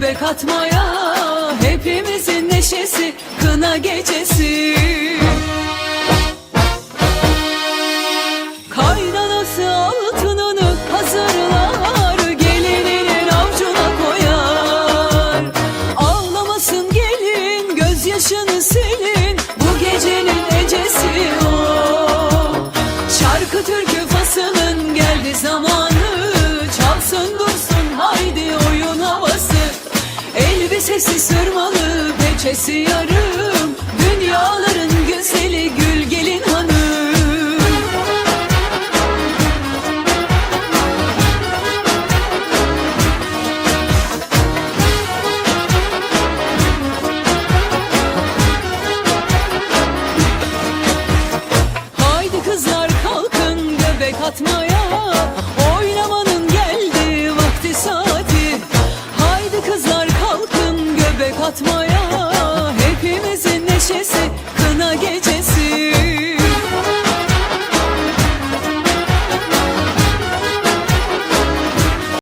göbek atmaya Hepimizin neşesi kına gecesi. Kaynanası altınını hazırlar Gelininin avcuna koyar. Ağlamasın gelin gözyaşını silin Bu gecenin ecesi Elbisesi sırmalı peçesi yarım. Dünyaların güzeli gül gelin hanım. Haydi kızlar kalkın göbek atmaya katmaya Hepimizin neşesi kına gecesi.